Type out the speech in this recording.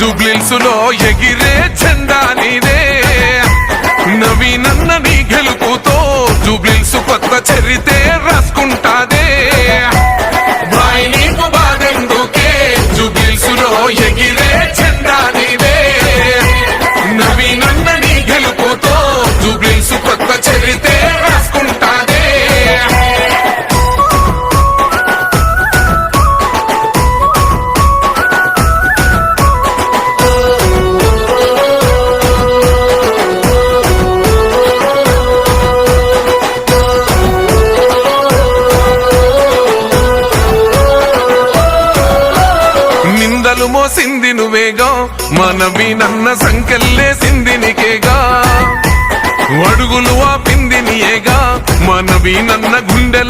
బాధెందుకే లో ఎగిరే చెండా నీదే నవీనన్న నీ గెలుపుతో జూబ్లిల్స్ కొత్త చరితే రాసుకుంటాదే బాయ్ నీకు బాధెందుకే? జూబ్లిల్స్లో ఎగిరే నిందలు మోసింది నువ్వేగా? మనవి నన్న సంకెళ్ళేసింది నీకేగా? అడుగులు ఆపింది నీయేగా? మనవి నన్న గుండెల